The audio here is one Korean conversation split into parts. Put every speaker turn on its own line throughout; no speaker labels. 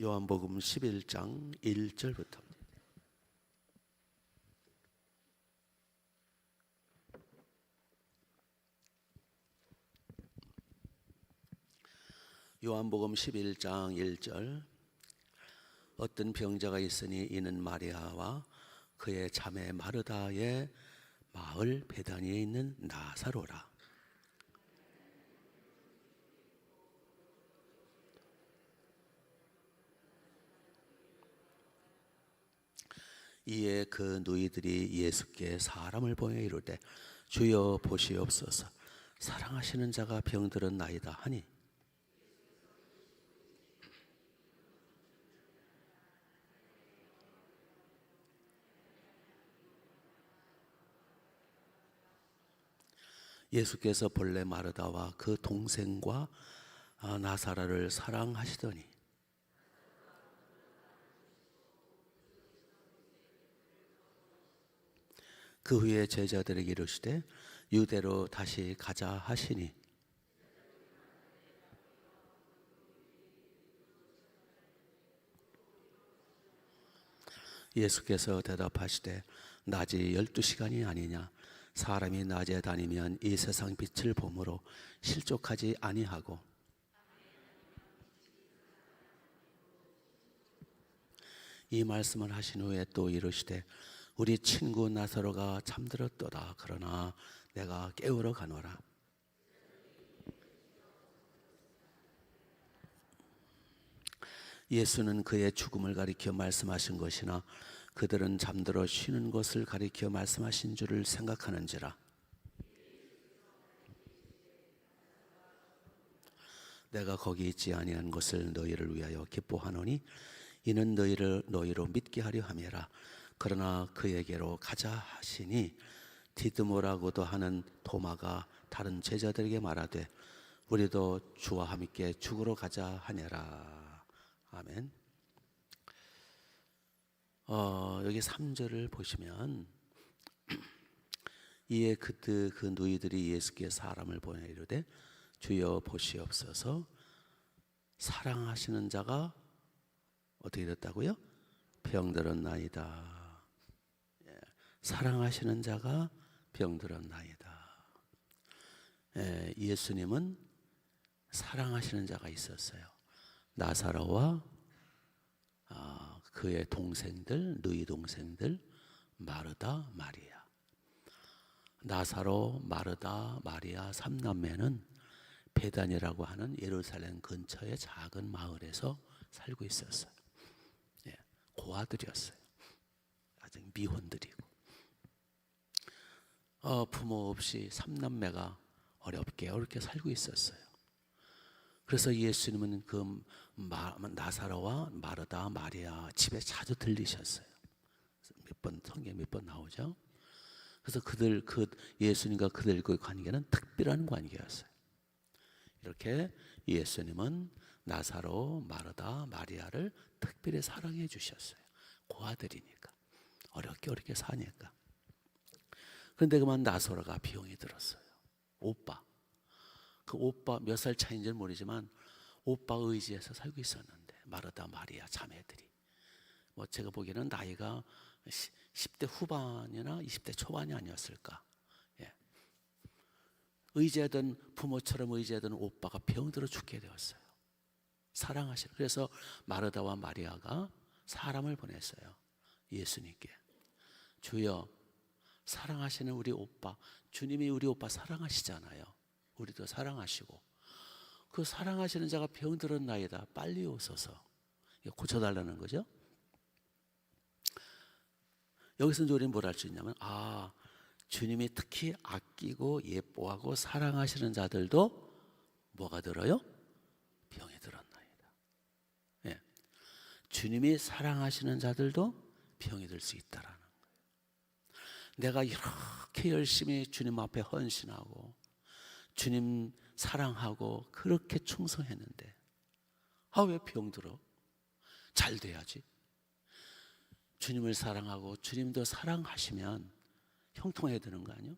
요한복음 11장 1절부터. 요한복음 11장 1절. 어떤 병자가 있으니 이는 마리아와 그의 자매 마르다의 마을 베다니에 있는 나사로라 이에 그 누이들이 예수께 사람을 보여 이르되 주여 보시옵소서. 사랑하시는 자가 병들은 나이다. 하니 예수께서 본래 마르다와 그 동생과 아, 나사라를 사랑하시더니 그 후에 제자들에게 이르시되 유대로 다시 가자 하시니. 예수께서 대답하시되 낮이 열두 시간이 아니냐. 사람이 낮에 다니면 이 세상 빛을 보므로 실족하지 아니하고. 이 말씀을 하신 후에 또 이르시되 우리 친구 나사로가 잠들었도다. 그러나 내가 깨우러 가노라. 예수는 그의 죽음을 가리켜 말씀하신 것이나 그들은 잠들어 쉬는 것을 가리켜 말씀하신 줄을 생각하는지라. 내가 거기 있지 아니한 것을 너희를 위하여 기뻐하노니 이는 너희를 너희로 믿게 하려 함이라 그러나 그에게로 가자 하시니 디드모라고도 하는 도마가 다른 제자들에게 말하되 우리도 주와 함께 죽으러 가자 하니라 아멘. 어, 여기 3절을 보시면 이에 그때 그 누이들이 예수께 사람을 보내 이르되 주여 보시옵소서 사랑하시는 자가 어떻게 됐다고요? 병들었나이다. 예, 사랑하시는 자가 병들었나이다. 예, 예수님은 사랑하시는 자가 있었어요. 나사로와 아, 그의 동생들, 누이 동생들 마르다, 마리아. 나사로, 마르다, 마리아 삼남매는 베단이라고 하는 예루살렘 근처의 작은 마을에서 살고 있었어요. 예, 고아들이었어요. 아직 미혼들이고. 어, 부모 없이 삼남매가 어렵게 어렵게 살고 있었어요. 그래서 예수님은 그 마, 나사로와 마르다, 마리아 집에 자주 들리셨어요. 몇 번 성경에 몇번 나오죠. 그래서 그들 그 예수님과 그들과의 관계는 특별한 관계였어요. 이렇게 예수님은 나사로, 마르다, 마리아를 특별히 사랑해 주셨어요. 고아들이니까 어렵게 어렵게 사니까. 그런데 그만 나사로가 비용이 들었어요. 오빠. 그 오빠 몇 살 차이인지는 모르지만 오빠 의지에서 살고 있었는데 마르다 마리아 자매들이 뭐 제가 보기에는 나이가 10대 후반이나 20대 초반이 아니었을까. 예. 의지하던 부모처럼 의지하던 오빠가 병들어 죽게 되었어요. 사랑하시는 그래서 마르다와 마리아가 사람을 보냈어요. 예수님께 주여 사랑하시는 우리 오빠 주님이 우리 오빠 사랑하시잖아요. 우리도 사랑하시고 그 사랑하시는 자가 병들은 나이다 빨리 오소서 고쳐달라는 거죠. 여기서 우리는 뭘 할 수 있냐면 아 주님이 특히 아끼고 예뻐하고 사랑하시는 자들도 뭐가 들어요? 병이 들었나이다. 예. 주님이 사랑하시는 자들도 병이 들 수 있다라는. 내가 이렇게 열심히 주님 앞에 헌신하고 주님 사랑하고 그렇게 충성했는데 아 왜 병들어? 잘 돼야지. 주님을 사랑하고 주님도 사랑하시면 형통해야 되는 거 아니요?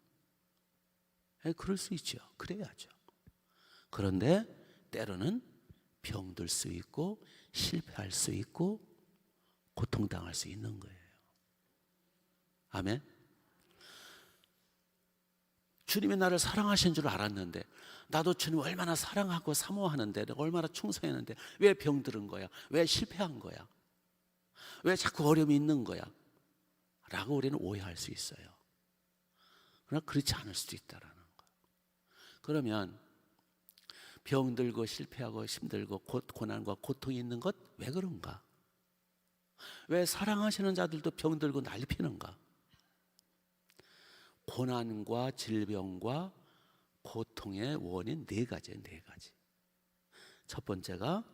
예, 그럴 수 있죠. 그래야죠. 그런데 때로는 병들 수 있고 실패할 수 있고 고통당할 수 있는 거예요. 아멘. 주님이 나를 사랑하신 줄 알았는데 나도 주님 얼마나 사랑하고 사모하는데 얼마나 충성했는데 왜 병들은 거야? 왜 실패한 거야? 왜 자꾸 어려움이 있는 거야? 라고 우리는 오해할 수 있어요. 그러나 그렇지 않을 수도 있다라는 거. 그러면 병들고 실패하고 힘들고 고, 고난과 고통이 있는 것 왜 그런가? 왜 사랑하시는 자들도 병들고 난리 피는가? 고난과 질병과 고통의 원인 네 가지예요, 네 가지. 첫 번째가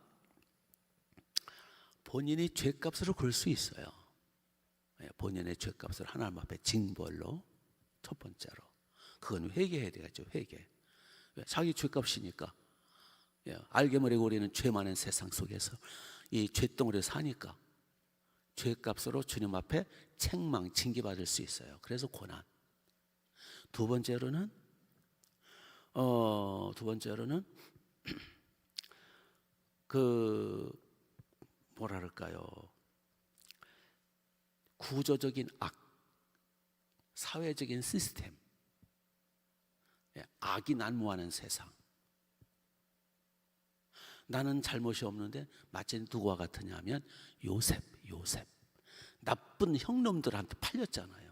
본인이 죄값으로 그럴 수 있어요. 예, 본인의 죄값을 하나님 앞에 징벌로 첫 번째로 그건 회개해야 되겠죠, 회개. 왜? 자기 죄값이니까. 예, 알게 모르게 우리는 죄 많은 세상 속에서 이 죄덩어리에 사니까 죄값으로 주님 앞에 책망, 징계받을 수 있어요. 그래서 고난. 두 번째로는 어, 두 번째로는 그 뭐라 그럴까요? 구조적인 악, 사회적인 시스템, 예, 악이 난무하는 세상. 나는 잘못이 없는데 마치 누구와 같으냐면 요셉, 요셉. 나쁜 형놈들한테 팔렸잖아요.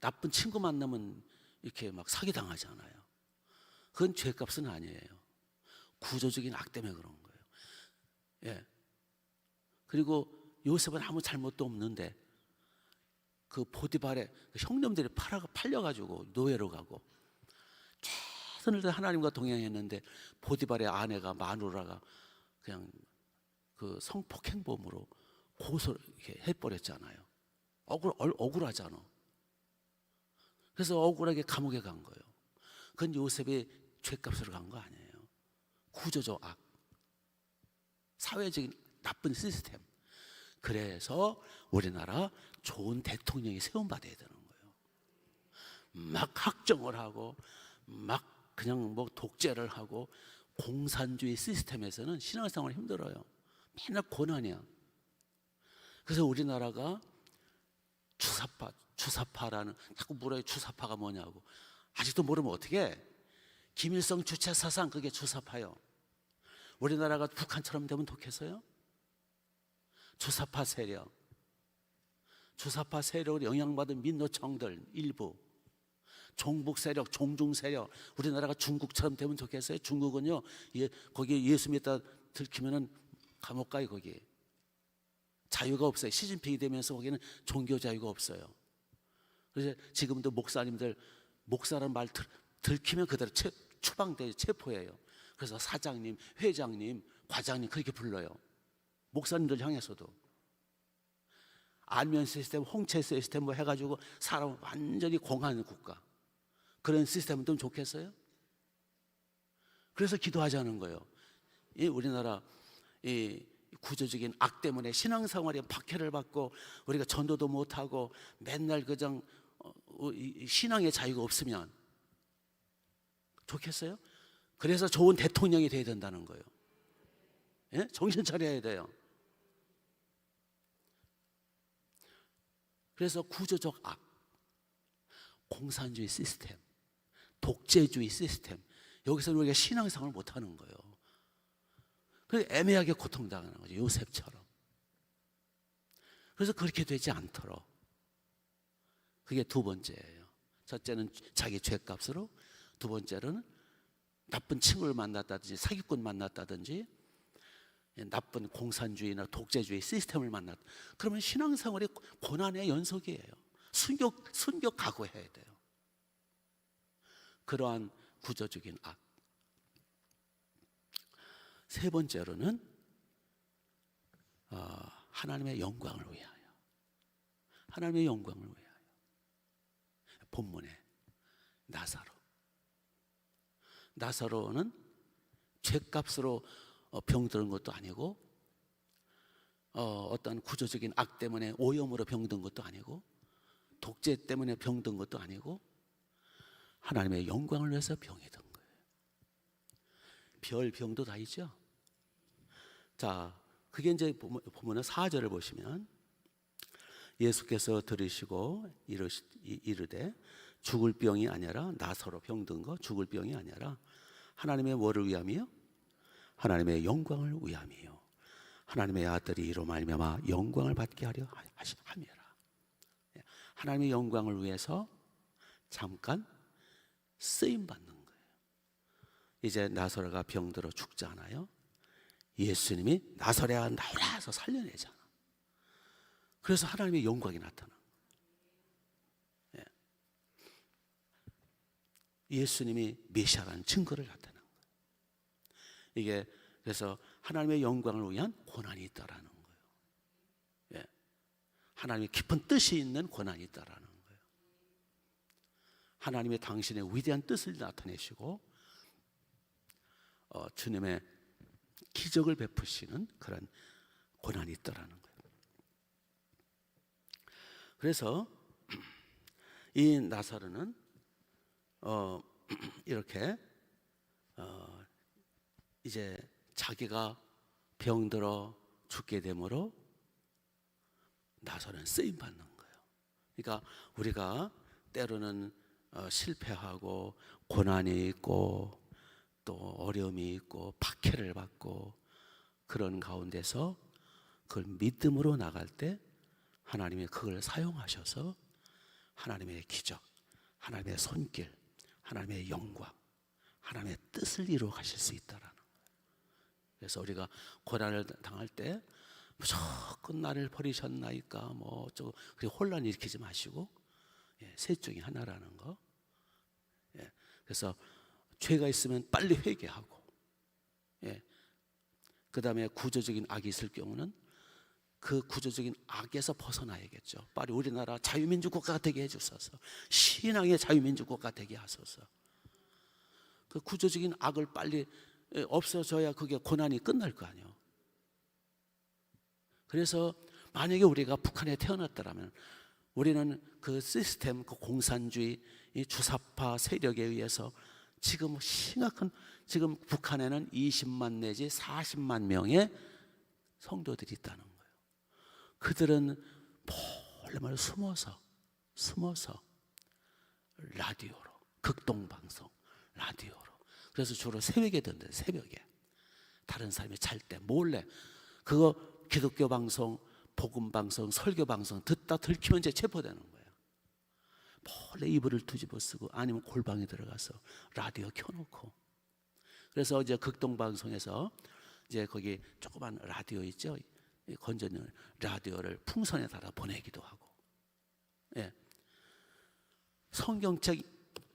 나쁜 친구 만나면 이렇게 막 사기 당하잖아요. 그건 죄값은 아니에요. 구조적인 악 때문에 그런 거예요. 예. 그리고 요셉은 아무 잘못도 없는데 그 보디발의 그 형님들이 팔아 팔려가지고 노예로 가고 최선을 다해 하나님과 동행했는데 보디발의 아내가 마누라가 그냥 그 성폭행범으로 이렇게 해버렸잖아요. 억울 얼- 억울하잖아. 그래서 억울하게 감옥에 간 거예요. 그건 요셉의 죄값으로 간 거 아니에요. 구조적 악, 사회적인 나쁜 시스템. 그래서 우리나라 좋은 대통령이 세움받아야 되는 거예요. 막 학정을 하고 막 그냥 뭐 독재를 하고 공산주의 시스템에서는 신앙생활 힘들어요. 맨날 고난이야. 그래서 우리나라가 주사파, 주사파라는 자꾸 물어요. 주사파가 뭐냐고. 아직도 모르면 어떻게? 김일성 주체 사상 그게 주사파요. 우리나라가 북한처럼 되면 좋겠어요? 주사파 세력, 주사파 세력을 영향받은 민노청들 일부, 종북 세력, 종중 세력, 우리나라가 중국처럼 되면 좋겠어요? 중국은요, 예, 거기 예수 믿다 들키면은 감옥 가요 거기. 자유가 없어요. 시진핑이 되면서 거기는 종교 자유가 없어요. 그래서 지금도 목사님들 목사라는 말 들, 들키면 그대로 체, 추방돼 체포해요. 그래서 사장님, 회장님, 과장님 그렇게 불러요. 목사님들 향해서도 안면 시스템, 홍채 시스템 뭐 해가지고 사람 완전히 공하는 국가 그런 시스템은 좀 좋겠어요? 그래서 기도하자는 거예요. 이 우리나라 이 구조적인 악 때문에 신앙생활에 박해를 받고 우리가 전도도 못하고 맨날 그냥 신앙의 자유가 없으면 좋겠어요? 그래서 좋은 대통령이 돼야 된다는 거예요. 예? 정신 차려야 돼요. 그래서 구조적 악, 공산주의 시스템, 독재주의 시스템, 여기서 우리가 신앙생활을 못하는 거예요. 그래서 애매하게 고통당하는 거죠. 요셉처럼. 그래서 그렇게 되지 않도록. 그게 두 번째예요. 첫째는 자기 죄값으로, 두 번째는 나쁜 친구를 만났다든지 사기꾼 만났다든지 나쁜 공산주의나 독재주의 시스템을 만났. 그러면 신앙생활이 고난의 연속이에요. 순교 순교 각오해야 돼요. 그러한 구조적인 악. 세 번째로는 어, 하나님의 영광을 위하여. 하나님의 영광을 위하여. 본문에 나사로. 나사로는 죄값으로 어, 병드는 것도 아니고 어, 어떤 구조적인 악 때문에 오염으로 병든 것도 아니고 독재 때문에 병든 것도 아니고 하나님의 영광을 위해서 병이 든 거예요. 별 병도 다 있죠. 자, 그게 이제 보면- 보면은 4절을 보시면 예수께서 들으시고 이르시, 이- 이르되 죽을 병이 아니라 나 서로 병든 거 죽을 병이 아니라 하나님의 뭐를 위함이요? 하나님의 영광을 위함이요. 하나님의 아들이 이로 말미암아 영광을 받게 하려 하시- 함이라. 예, 하나님의 영광을 위해서 잠깐 쓰임 받는 거예요. 이제 나사로가 병들어 죽잖아요. 예수님이 나사로야 나오라 해서 살려내잖아. 그래서 하나님의 영광이 나타나. 예. 예수님이 메시아라는 증거를 거예요. 이게 그래서 하나님의 영광을 위한 고난이 있다라는 거예요. 예. 하나님의 깊은 뜻이 있는 고난이 있다라는 거예요. 하나님의 당신의 위대한 뜻을 나타내시고 어, 주님의 기적을 베푸시는 그런 고난이 있다라는 거예요. 그래서 이 나사로는 어, 이렇게 어, 이제 자기가 병들어 죽게 되므로 나서는 쓰임 받는 거예요. 그러니까 우리가 때로는 어, 실패하고 고난이 있고 또 어려움이 있고 박해를 받고 그런 가운데서 그걸 믿음으로 나갈 때 하나님이 그걸 사용하셔서 하나님의 기적, 하나님의 손길, 하나님의 영광, 하나님의 뜻을 이루어 가실 수 있다라는. 그래서 우리가 고난을 당할 때 무조건 나를 버리셨나이까 뭐 어쩌고 그리 혼란 일으키지 마시고 예, 셋 중에 하나라는 거. 예, 그래서 죄가 있으면 빨리 회개하고 예, 그 다음에 구조적인 악이 있을 경우는 그 구조적인 악에서 벗어나야겠죠. 빨리 우리나라 자유민주 국가가 되게 해주소서. 신앙의 자유민주 국가 되게 하소서. 그 구조적인 악을 빨리 예, 없어져야 그게 고난이 끝날 거 아니에요. 그래서 만약에 우리가 북한에 태어났더라면 우리는 그 시스템, 그 공산주의, 이 주사파 세력에 의해서 지금 심각한 지금 북한에는 20만 내지 40만 명의 성도들이 있다는. 그들은 몰래 숨어서 숨어서 라디오로 극동 방송 라디오로. 그래서 주로 새벽에 듣는데 새벽에. 다른 사람이 잘 때 몰래. 그거 기독교 방송 복음 방송 설교 방송 듣다 들키면 이제 체포되는 거예요. 몰래 이불을 뒤집어 쓰고 아니면 골방에 들어가서 라디오 켜놓고. 그래서 이제 극동 방송에서 이제 거기 조그만 라디오 있죠? 이 건전용 라디오를 풍선에 달아 보내기도 하고 예. 성경책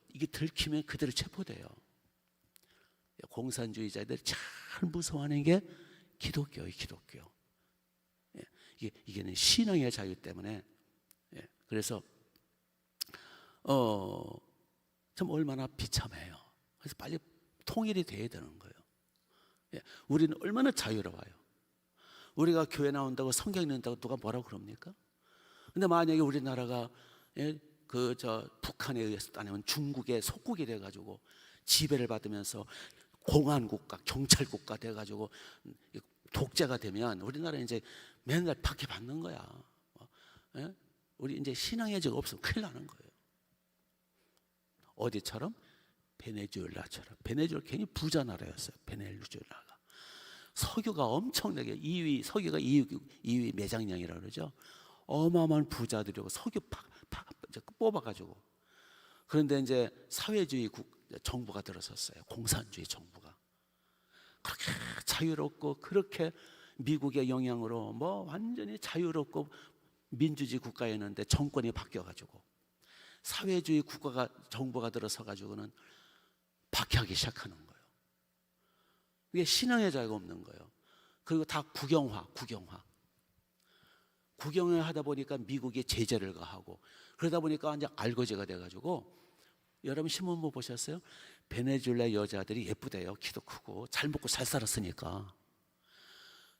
이게 들키면 그대로 체포돼요. 공산주의자들이 제일 무서워하는 게 기독교예요, 기독교. 예, 이게 이게는 신앙의 자유 때문에 예, 그래서 어 참 얼마나 비참해요. 그래서 빨리 통일이 돼야 되는 거예요. 예, 우리는 얼마나 자유로워요. 우리가 교회 나온다고 성경 읽는다고 누가 뭐라고 그럽니까? 근데 만약에 우리나라가 예, 그저 북한에 의해서 아니면 중국의 속국이 돼 가지고 지배를 받으면서 공안 국가, 경찰 국가 돼 가지고 독재가 되면 우리나라 이제 맨날 박해 받는 거야. 어, 예? 우리 이제 신앙의 적 없으면 큰일 나는 거예요. 어디처럼 베네수엘라처럼 베네수엘 괜히 부자 나라였어요. 베네수엘라가 석유가 엄청나게 2위 석유가 2위, 2위 매장량이라 그러죠. 어마어마한 부자들이고 석유 팍, 팍 뽑아가지고 그런데 이제 사회주의 국, 정부가 들어섰어요. 공산주의 정부가 그렇게 자유롭고 그렇게 미국의 영향으로 뭐 완전히 자유롭고 민주주의 국가였는데 정권이 바뀌어가지고 사회주의 국가가 정부가 들어서 가지고는 박해하기 시작하는. 이게 신앙의 자유가 없는 거예요. 그리고 다 국영화, 국영화. 국영을 하다 보니까 미국이 제재를 가하고 그러다 보니까 이제 알거지가 돼가지고 여러분 신문 못 보셨어요? 베네수엘라 여자들이 예쁘대요. 키도 크고 잘 먹고 잘 살았으니까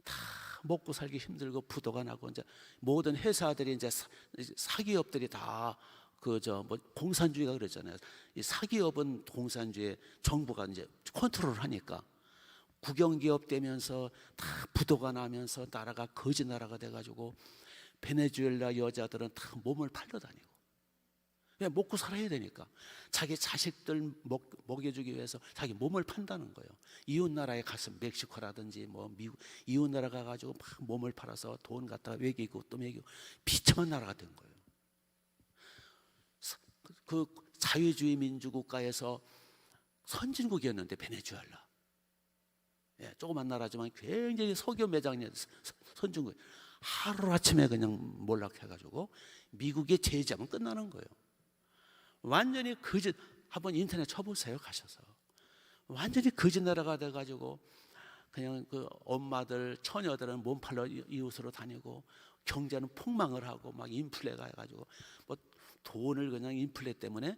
다 먹고 살기 힘들고 부도가 나고 이제 모든 회사들이 이제 사, 사기업들이 다 그 저 뭐 공산주의가 그랬잖아요. 이 사기업은 공산주의 정부가 이제 컨트롤을 하니까 국영기업 되면서 다 부도가 나면서 나라가 거지 나라가 돼가지고 베네수엘라 여자들은 다 몸을 팔러 다니고 그냥 먹고 살아야 되니까 자기 자식들 먹, 먹여주기 위해서 자기 몸을 판다는 거예요. 이웃 나라에 갔으면 멕시코라든지 뭐 미국 이웃 나라 가가지고 막 몸을 팔아서 돈 갖다가 외기고 또 외기고 비참한 나라가 된 거예요. 사- 그 자유주의 민주국가에서 선진국이었는데 베네수엘라. 예, 조그만 나라지만 굉장히 석유 매장이 선진국. 하루 아침에 그냥 몰락해가지고 미국의 제재하면 끝나는 거예요. 완전히 거짓. 한번 인터넷 쳐보세요 가셔서. 완전히 거짓 나라가 돼가지고 그냥 그 엄마들 처녀들은 몸팔러 이- 이웃으로 다니고 경제는 폭망을 하고 막 인플레가 해가지고 뭐 돈을 그냥 인플레 때문에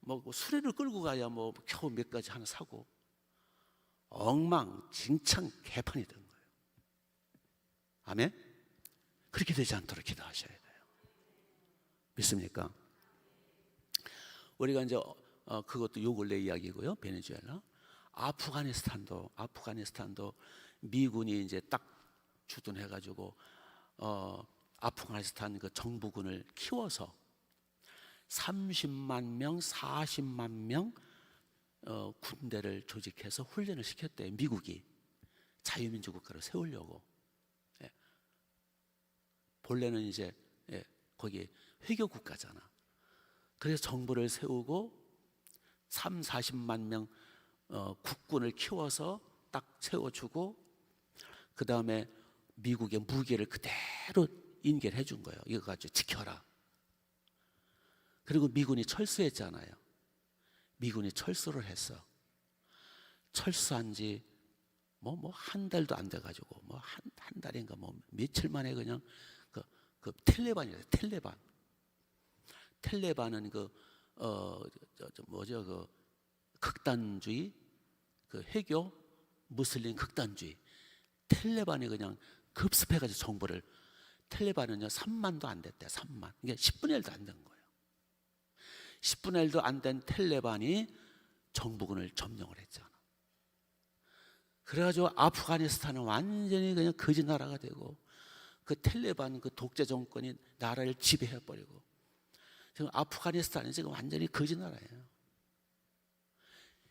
뭐 수레를 끌고 가야 뭐 겨우 몇 가지 하나 사고 엉망진창 개판이 된 거예요. 아멘? 그렇게 되지 않도록 기도하셔야 돼요. 믿습니까? 우리가 이제 어, 어, 그것도 요 근래 이야기고요. 베네수엘라, 아프가니스탄도 아프가니스탄도 미군이 이제 딱 주둔해 가지고 어, 아프가니스탄 그 정부군을 키워서 30만 명, 40만 명 어, 군대를 조직해서 훈련을 시켰대요. 미국이 자유민주 국가를 세우려고. 예. 본래는 이제 예, 거기 회교 국가잖아. 그래서 정부를 세우고 3, 40만 명 어, 국군을 키워서 딱 세워주고 그 다음에 미국의 무기를 그대로 인계해 준 거예요. 이거 가지고 지켜라. 그리고 미군이 철수했잖아요. 미군이 철수를 했어. 철수한 지 뭐 뭐 한 달도 안 돼 가지고 뭐 한 한 달인가 뭐 며칠 만에 그냥 그, 그 텔레반이래 텔레반. 텔레반은 그어 뭐죠? 그 극단주의? 그 해교? 무슬림 극단주의. 텔레반이 그냥 급습해가지고 정부를. 텔레반은요 3만도 안 됐대 3만. 이게 10분의 1도 안 된 거예요 10분의 1도 안 된 텔레반이 정부군을 점령을 했잖아 그래가지고 아프가니스탄은 완전히 그냥 거지 나라가 되고 그 텔레반 그 독재 정권이 나라를 지배해 버리고 지금 아프가니스탄이 지금 완전히 거지 나라예요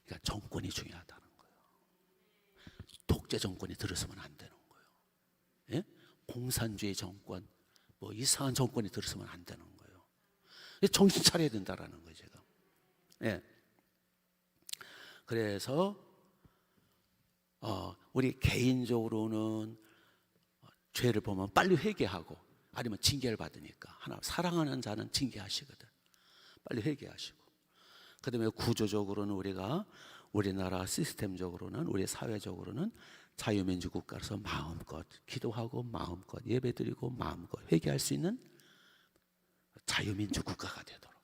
그러니까 정권이 중요하다는 거예요 독재 정권이 들어서면 안 되는 거예요 예? 공산주의 정권, 뭐 이상한 정권이 들어서면 안 되는 거예요. 정신 차려야 된다라는 거예요, 제가. 예. 그래서 어, 우리 개인적으로는 죄를 보면 빨리 회개하고 아니면 징계를 받으니까 하나 사랑하는 자는 징계하시거든. 빨리 회개하시고. 그다음에 구조적으로는 우리가 우리나라 시스템적으로는 우리 사회적으로는 자유민주 국가로서 마음껏 기도하고 마음껏 예배드리고 마음껏 회개할 수 있는 자유민주 국가가 되도록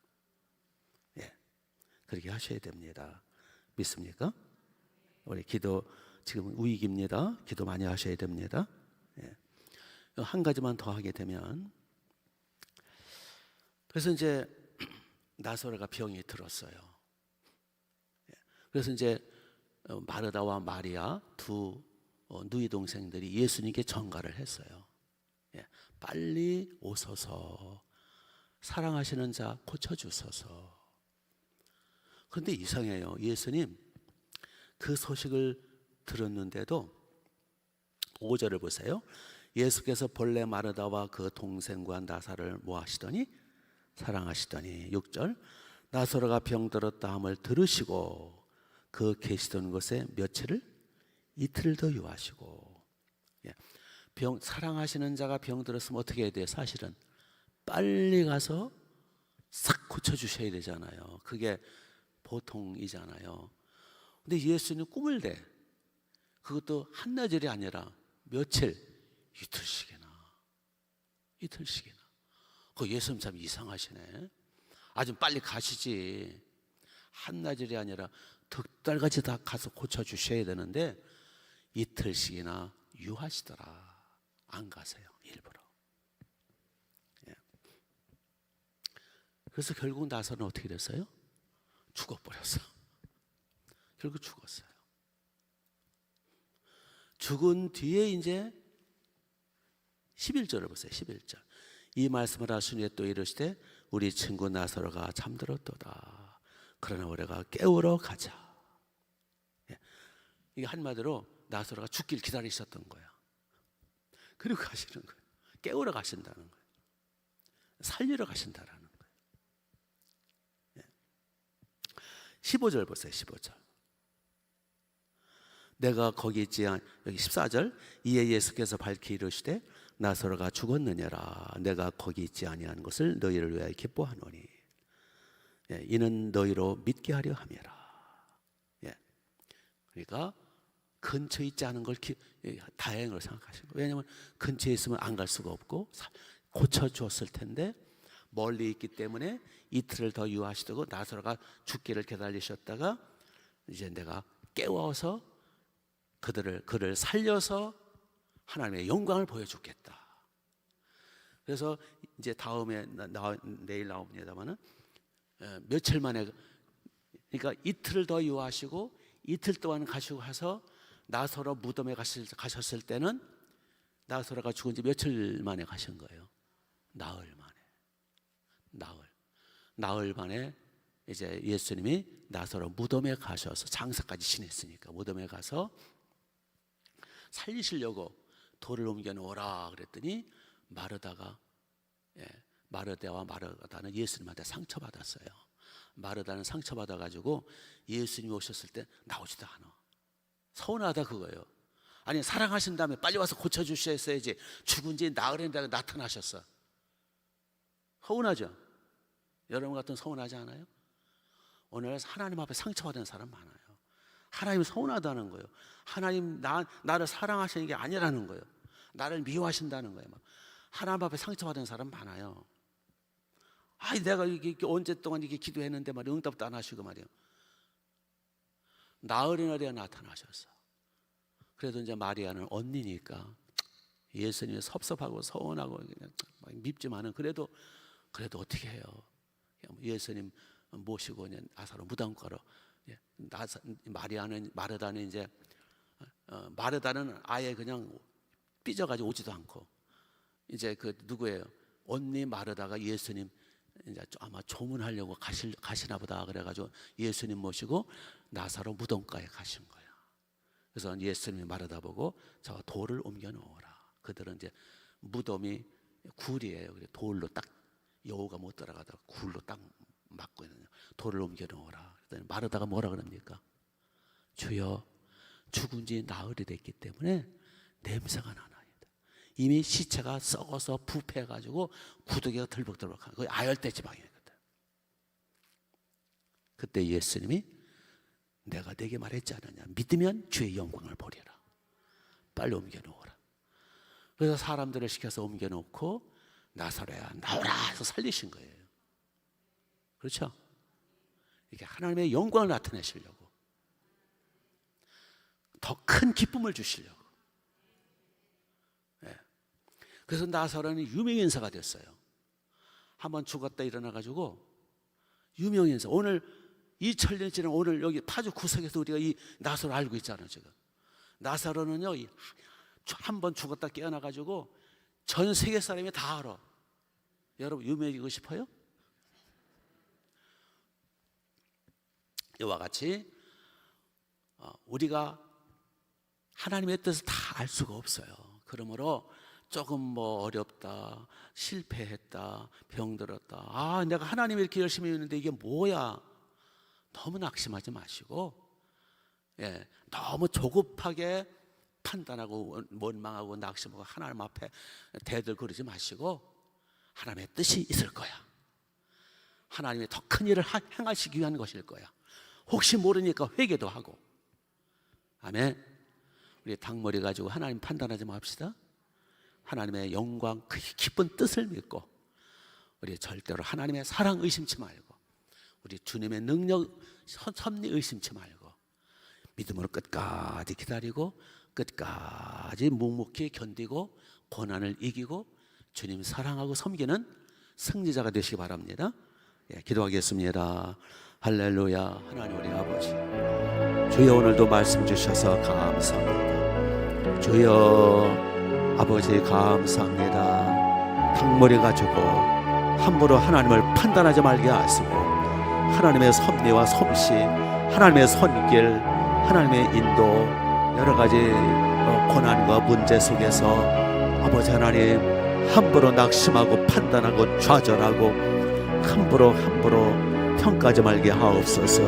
예 그렇게 하셔야 됩니다. 믿습니까? 우리 기도 지금 위기입니다. 기도 많이 하셔야 됩니다. 예. 한 가지만 더 하게 되면 그래서 이제 나사로가 병이 들었어요. 예. 그래서 이제 어, 마르다와 마리아 두 어, 누이 동생들이 예수님께 전가를 했어요. 예, 빨리 오소서 사랑하시는 자 고쳐 주소서. 그런데 이상해요. 예수님 그 소식을 들었는데도 5절을 보세요. 예수께서 본래 마르다와 그 동생과 나사를 모하시더니 사랑하시더니 6절 나사로가 병들었다 함을 들으시고 그 계시던 곳에 며칠을 이틀을 더 유하시고 예. 병 사랑하시는 자가 병들었으면 어떻게 해야 돼요? 사실은 빨리 가서 싹 고쳐 주셔야 되잖아요. 그게 보통이잖아요. 근데 예수는 꿈을 대. 그것도 한나절이 아니라 며칠 이틀씩이나 이틀씩이나. 그 예수님 참 이상하시네. 아주 빨리 가시지. 한나절이 아니라 덕달같이 다 가서 고쳐 주셔야 되는데 이틀씩이나 유하시더라. 안 가세요. 일부러. 그래서 결국 나서는 어떻게 됐어요? 죽어버렸어. 결국 죽었어요. 죽은 뒤에 이제 11절을 보세요. 11절. 이 말씀을 하시니 또 이르시되 우리 친구 나사로가 잠들었도다. 그러나 우리가 깨우러 가자. 예. 이게 한마디로 나사로가 죽길 기다리셨던 거야. 그리고 가시는 거예요. 깨우러 가신다는 거예요. 살리러 가신다라는 거예요. 예. 15절 보세요. 15절. 내가 거기 있지 않 여기 14절 이에 예수께서 밝히 이르시되 나사로가 죽었느냐라 내가 거기 있지 아니한 것을 너희를 위하여 기뻐하노니 예, 이는 너희로 믿게 하려 함이라 예. 그러니까 근처에 있지 않은 걸 기, 예, 다행으로 생각하신 거예요 왜냐하면 근처에 있으면 안 갈 수가 없고 사- 고쳐주었을 텐데 멀리 있기 때문에 이틀을 더 유하시고 나사로가 죽기를 기다리셨다가 이제 내가 깨워서 그들을 그를 살려서 하나님의 영광을 보여주겠다. 그래서 이제 다음에 나, 나- 내일 나옵니다만은 어, 며칠 만에 그러니까 이틀을 더 유하시고 이틀 동안 가시고 해서 나서로 무덤에 가실, 가셨을 때는 나서로가 죽은 지 며칠 만에 가신 거예요. 나흘 만에. 나흘. 나흘 만에 이제 예수님이 나서로 무덤에 가셔서 장사까지 지냈으니까 무덤에 가서 살리시려고 돌을 옮겨 놓으라 그랬더니 마르다가 예, 마르다와 마르다는 예수님한테 상처받았어요. 마르다는 상처받아 가지고 예수님이 오셨을 때 나오지도 않아. 서운하다 그거예요. 아니 사랑하신 다음에 빨리 와서 고쳐 주셨어야지. 죽은 지 나흘인데 나타나셨어. 서운하죠. 여러분 같은 서운하지 않아요? 오늘 하나님 앞에 상처받은 사람 많아요. 하나님 서운하다는 거예요. 하나님 나 나를 사랑하시는 게 아니라는 거예요. 나를 미워하신다는 거예요. 막. 하나님 앞에 상처받은 사람 많아요. 아, 내가 이게, 이게 언제 동안 이게 기도했는데 말이야 응답도 안 하시고 말이야. 나흘이나 돼야 나타나셨어. 그래도 이제 마리아는 언니니까 예수님이 섭섭하고 서운하고 그냥 막 밉지만은 그래도 그래도 어떻게 해요? 예수님 모시고 그냥 아사로 무덤가로 예, 나사, 마리아는 마르다는 이제 어, 마르다는 아예 그냥 삐져가지고 오지도 않고 이제 그 누구예요? 언니 마르다가 예수님 이제 아마 조문하려고 가실 가시나 보다 그래가지고 예수님 모시고 나사로 무덤가에 가신 거야. 그래서 예수님이 마르다 보고 저 돌을 옮겨 놓으라. 그들은 이제 무덤이 굴이에요. 돌로 딱 여우가 못 들어가다가 굴로 딱 막고 있는 돌을 옮겨 놓으라. 그랬더니 마르다가 뭐라 그럽니까? 주여 죽은 지 나흘이 됐기 때문에 냄새가 나나이다. 이미 시체가 썩어서 부패해가지고 구더기가 덜벅덜벅한 거의 아열대 지방이거든. 그때 예수님이 내가 내게 말했지 않느냐 믿으면 주의 영광을 보리라. 빨리 옮겨 놓으라. 그래서 사람들을 시켜서 옮겨 놓고 나사로야 나오라 해서 살리신 거예요. 그렇죠? 이게 하나님의 영광을 나타내시려고 더 큰 기쁨을 주시려고. 예. 그래서 나사로는 유명 인사가 됐어요. 한번 죽었다 일어나 가지고 유명 인사. 오늘 2000년 지난 오늘 여기 파주 구석에서 우리가 이 나사로 알고 있잖아요, 지금. 나사로는요, 한 번 죽었다 깨어나 가지고 전 세계 사람이 다 알아. 여러분 유명해지고 싶어요? 이와 같이 어, 우리가 하나님의 뜻을 다 알 수가 없어요. 그러므로 조금 뭐 어렵다, 실패했다, 병들었다. 아, 내가 하나님 이렇게 열심히 했는데 이게 뭐야? 너무 낙심하지 마시고, 예, 너무 조급하게 판단하고 원망하고 낙심하고 하나님 앞에 대들 그러지 마시고 하나님의 뜻이 있을 거야. 하나님의 더큰 일을 하- 행하시기 위한 것일 거야. 혹시 모르니까 회개도 하고. 아멘. 우리 닭머리 가지고 하나님 판단하지 맙시다. 하나님의 영광, 그 기쁜 뜻을 믿고 우리 절대로 하나님의 사랑 의심치 말고 우리 주님의 능력 선- 섭리 의심치 말고 믿음으로 끝까지 기다리고 끝까지 묵묵히 견디고 고난을 이기고 주님 사랑하고 섬기는 승리자가 되시기 바랍니다. 예, 기도하겠습니다. 할렐루야. 하나님 우리 아버지. 주여 오늘도 말씀 주셔서 감사합니다. 주여 아버지 감사합니다. 탕머리 가지고 함부로 하나님을 판단하지 말게 하시고 하나님의 섭리와 솜씨, 하나님의 손길, 하나님의 인도 여러 가지 어, 고난과 문제 속에서 아버지 하나님 함부로 낙심하고 판단하고 좌절하고 함부로 함부로 평가하지 말게 하옵소서.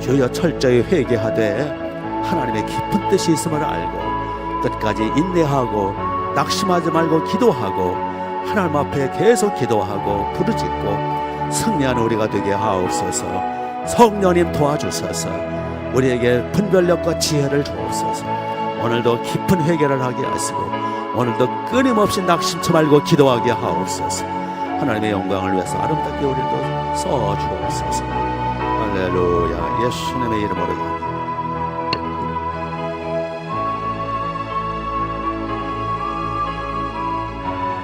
주여 철저히 회개하되 하나님의 깊은 뜻이 있음을 알고 끝까지 인내하고 낙심하지 말고 기도하고 하나님 앞에 계속 기도하고 부르짖고 승리하는 우리가 되게 하옵소서. 성령님 도와주소서. 우리에게 분별력과 지혜를 주옵소서. 오늘도 깊은 회개를 하게 하시고 오늘도 끊임없이 낙심치 말고 기도하게 하옵소서. 하나님의 영광을 위해서 아름답게 우리도 써 주옵소서. 할렐루야. 예수님의 이름으로